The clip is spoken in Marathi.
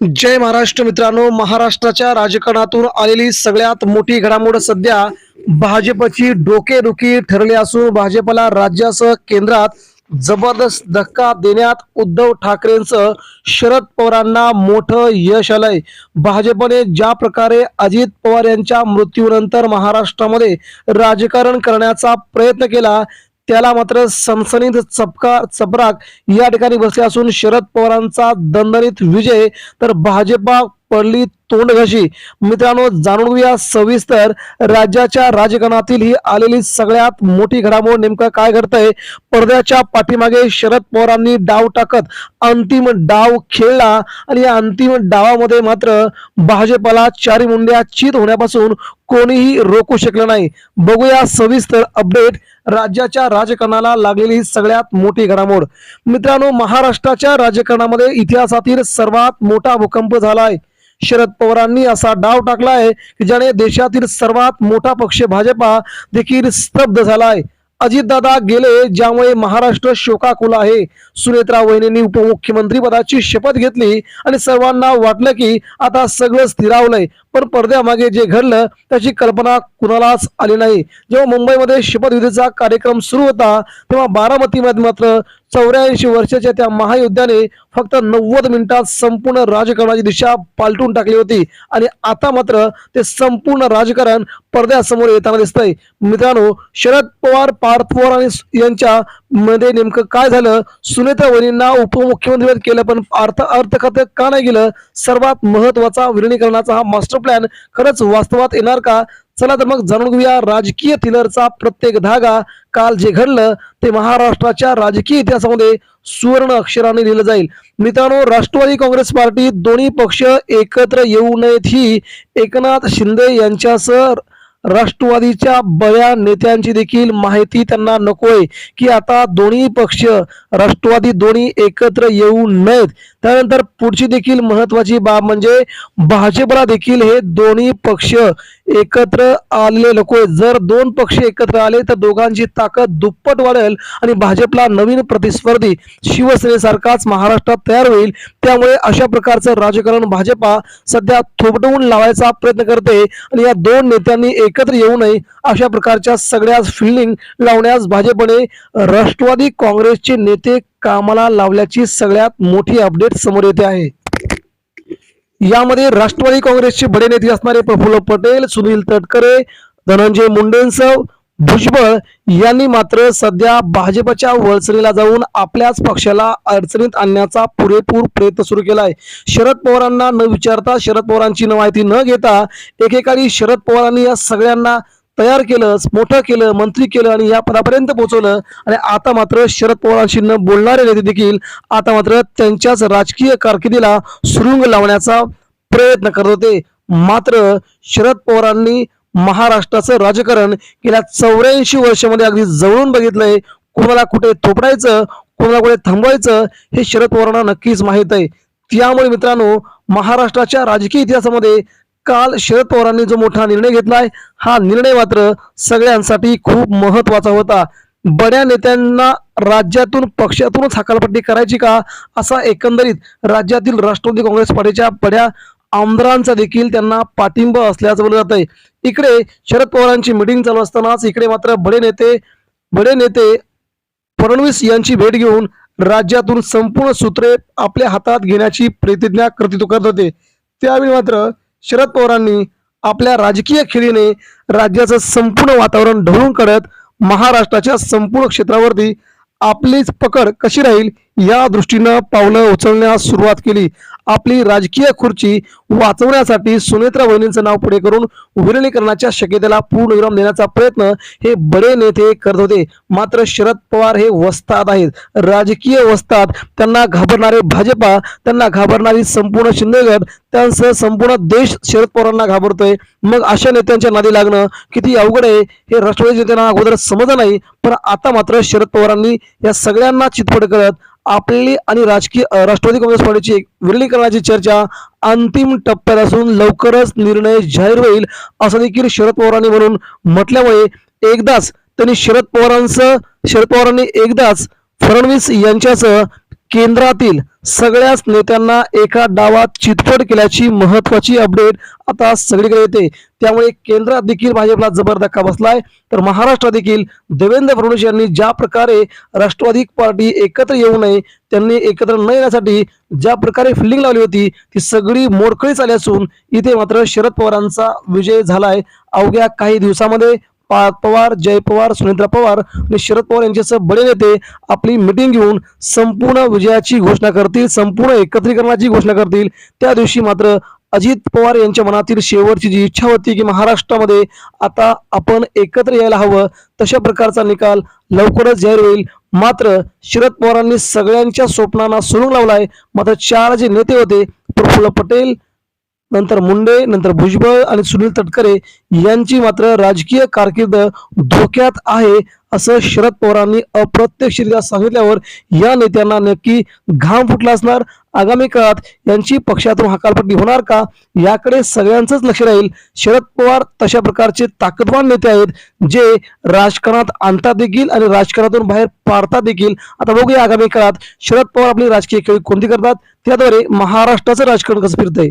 जय महाराष्ट्र मित्रांनो महाराष्ट्राच्या राजकारणातून आलेली सगळ्यात मोठी घडामोड सध्या भाजपची डोकेदुखी ठरली असून भाजपला राज्यासह केंद्रात जबरदस्त धक्का देण्यात उद्धव ठाकरेंचं शरद पवारांना मोठं यश आलंय. भाजपने ज्या प्रकारे अजित पवार यांच्या मृत्यूनंतर महाराष्ट्रामध्ये राजकारण करण्याचा प्रयत्न केला त्याला मात्र सनसनीत चपका चपराक या ठिकाणी बसले असून शरद पवारांचा दणदणीत विजय तर भाजपा पडली तोंडघशी. मित्रांनो जाणून घेऊया सविस्तर राज्याच्या राजकारणातील ही आलेली सगळ्यात मोठी घडामोड नेमकं काय घडतंय. पडद्याच्या पाठीमागे शरद पवारांनी डाव टाकत अंतिम डाव खेळला आणि या अंतिम डावामध्ये मात्र भाजपाला चारी मुंड्या चित होण्यापासून कोणीही रोखू शकलं नाही. बघूया सविस्तर अपडेट राज्याच्या राजकारणाला लागलेली ही सगळ्यात मोठी घडामोड. मित्रांनो महाराष्ट्राच्या राजकारणामध्ये इतिहासातील सर्वात मोठा भूकंप झाला आहे शरद पवारांनी असा डाव टाकला आहे की ज्याने देशातील सर्वात मोठा पक्ष भाजपा देखील स्तब्ध झाला आहे अजितदादा गेले ज्यामुळे महाराष्ट्र शोकाकुल आहे. सुनेत्रा वहिनींनी उपमुख्यमंत्री पदाची शपथ घेतली आणि सर्वांना वाटलं की आता सगळं स्थिरावलंय. पण पडद्यामागे जे घडलं त्याची कल्पना कुणालाच आली नाही. जेव्हा मुंबईमध्ये शपथविधीचा कार्यक्रम सुरू होता तेव्हा बारामतीमध्ये मात्र चौऱ्याऐंशी वर्षाच्या त्या महायुद्धाने फक्त नव्वद मिनिटात संपूर्ण राजकारणाची दिशा पालटून टाकली होती. आणि आता मात्र ते संपूर्ण राजकारण पडद्यासमोर येताना दिसतंय. मित्रांनो शरद पवार पार्थ पवार आणि यांच्या मध्ये नेमकं काय झालं? सुनेता वहिनींना उपमुख्यमंत्री केलं पण अर्थ अर्थ खातं का नाही गेलं? सर्वात महत्त्वाचा विलिनीकरणाचा हा मास्टर प्लॅन खरंच वास्तवात येणार का? चला तर मग जाणून घेऊया राजकीय थिलरचा प्रत्येक धागा. काल जे घडलं ते महाराष्ट्राच्या राजकीय इतिहासामध्ये सुवर्ण अक्षराने लिहिलं जाईल. मित्रांनो राष्ट्रवादी काँग्रेस पार्टी दोन्ही पक्ष एकत्र येऊ नयेत ही एकनाथ शिंदे यांच्यासह राष्ट्रवादीच्या बऱ्या नेत्यांची देखील माहिती त्यांना नकोय की आता दोन्ही पक्ष राष्ट्रवादी दोन्ही एकत्र येऊ नयेत. त्यानंतर पुढची देखील महत्वाची बाब म्हणजे भाजपला देखील हे दोन्ही पक्ष एकत्र आलेले नको जर दोन पक्ष एकत्र आले तर दोघांची ताकद दुप्पट वाढेल आणि भाजपला नवीन प्रतिस्पर्धी शिवसेनेसारखाच महाराष्ट्रात तयार होईल. त्यामुळे अशा प्रकारचं राजकारण भाजपा सध्या थोपटवून लावायचा प्रयत्न करते आणि या दोन नेत्यांनी एकत्र येऊ नये अशा प्रकारच्या सगळ्याच फिल्डिंग लावण्यास भाजपने राष्ट्रवादी काँग्रेसचे नेते कामाला लावल्याची सगळ्यात मोठी अपडेट समोर येते आहे. यामध्ये राष्ट्रवादी काँग्रेसचे बडे नेते असणारे प्रफुल्ल पटेल सुनील तटकरे धनंजय मुंडेंसह भुजबळ यांनी मात्र सध्या भाजपच्या वळचणीला जाऊन आपल्याच पक्षाला अडचणीत आणण्याचा पुरेपूर प्रयत्न सुरू केला आहे शरद पवारांना न विचारता शरद पवारांची माहिती न घेता एकेकाळी शरद पवारांनी या सगळ्यांना तयार केलं मोठं केलं मंत्री केलं आणि या पदापर्यंत पोहोचवलं. आणि आता मात्र शरद पवारांशी न बोलणारे नेते देखील आता मात्र त्यांच्याच राजकीय कारकिर्दीला सुरुंग लावण्याचा प्रयत्न करत होते. मात्र शरद पवारांनी महाराष्ट्राचं राजकारण गेल्या चौऱ्याऐंशी वर्षामध्ये अगदी जवळून बघितलंय. कोणाला कुठे थोपडायचं कोणाला कुठे थांबवायचं हे शरद पवारांना नक्कीच माहीत आहे. त्यामुळे मित्रांनो महाराष्ट्राच्या राजकीय इतिहासामध्ये काल शरद पवारांनी जो मोठा निर्णय घेतलाय हा निर्णय मात्र सगळ्यांसाठी खूप महत्त्वाचा होता. बड्या नेत्यांना राज्यातून पक्षातूनच हकालपट्टी करायची का? असा एकंदरीत राज्यातील राष्ट्रवादी काँग्रेस पार्टीच्या बड्या आमदारांचा देखील त्यांना पाठिंबा असल्याचं बोललं जात आहे इकडे शरद पवारांची मिटिंग चालू असतानाच इकडे मात्र बडे नेते बडे नेते फडणवीस यांची भेट घेऊन राज्यातून संपूर्ण सूत्रे आपल्या हातात घेण्याची प्रतिज्ञा कर्तृत्व करत होते. त्यावेळी मात्र शरद पवारांनी आपल्या राजकीय खेळीने राज्याचं संपूर्ण वातावरण ढवळून काढत महाराष्ट्राच्या संपूर्ण क्षेत्रावरती आपलीच पकड कशी राहील या दृष्टीनं पावलं उचलण्यास सुरुवात केली. आपली राजकीय खुर्ची वाचवण्यासाठी सुनेत्रा वहिनींचं नाव पुढे करून विलिनीकरणाच्या शक्यतेला पूर्ण विराम देण्याचा प्रयत्न हे बडे नेते करत होते. मात्र शरद पवार हे वस्ताद आहेत. राजकीय वस्ताद. त्यांना घाबरणारे भाजपा त्यांना घाबरणारी संपूर्ण शिंदेगड त्यांसह संपूर्ण देश शरद पवारांना घाबरतोय. मग अशा नेत्यांच्या नादी लागणं किती अवघड आहे हे राष्ट्रवादी नेत्यांना अगोदर समजलं नाही. पण आता मात्र शरद पवारांनी या सगळ्यांना चितपट करत आपली आणि राजकीय राष्ट्रवादी काँग्रेस पार्टीची एक विलिनीकरणाची चर्चा अंतिम टप्प्यात असून लवकरच निर्णय जाहीर होईल असं देखील शरद पवारांनी म्हणून म्हटल्यामुळे एकदाच त्यांनी शरद पवारांचं शरद पवारांनी एकदाच फडणवीस यांच्यासह केंद्रातील सगळ्याच नेत्यांना एका डावात चितपट केल्याची महत्वाची अपडेट आता सगळीकडे येते. त्यामुळे केंद्रात देखील भाजपला जबर धक्का बसलाय. तर महाराष्ट्रात देखील देवेंद्र फडणवीस यांनी ज्या प्रकारे राष्ट्रवादी पार्टी एकत्र येऊ नये त्यांनी एकत्र न येण्यासाठी ज्या प्रकारे फिल्डिंग लावली होती ती सगळी मोडकळीच आली असून इथे मात्र शरद पवारांचा विजय झालाय. अवघ्या काही दिवसामध्ये पवार जय पवार सुनेत्रा पवार आणि शरद पवार यांच्यासह बडे नेते आपली मिटिंग घेऊन संपूर्ण विजयाची घोषणा करतील संपूर्ण एकत्रीकरणाची घोषणा करतील. त्या दिवशी मात्र अजित पवार यांच्या मनातील शेवटची जी इच्छा होती की महाराष्ट्रामध्ये आता आपण एकत्र यायला हवं तशा प्रकारचा निकाल लवकरच जाहीर होईल. मात्र शरद पवारांनी सगळ्यांच्या स्वप्नांना सुरुंग लावलाय. मात्र चार जे नेते होते प्रफुल्ल पटेल नंतर मुंडे नंतर भुजबळ आणि सुनील तटकरे यांची मात्र राजकीय कारकीर्द धोक्यात आहे असं शरद पवारांनी अप्रत्यक्षरित्या सांगितल्यावर या नेत्यांना नक्की घाम फुटला असणार? आगामी काळात यांची पक्षातून हकालपट्टी होणार का? याकडे सगळ्यांचंच लक्ष राहील. शरद पवार तशा प्रकारचे ताकदवान नेते आहेत जे राजकारणात आणतात देखील आणि राजकारणातून बाहेर पाडतात देखील. आता बघूया आगामी काळात शरद पवार आपली राजकीय खेळी कोणती करतात? त्याद्वारे महाराष्ट्राचं राजकारण कसं फिरतंय?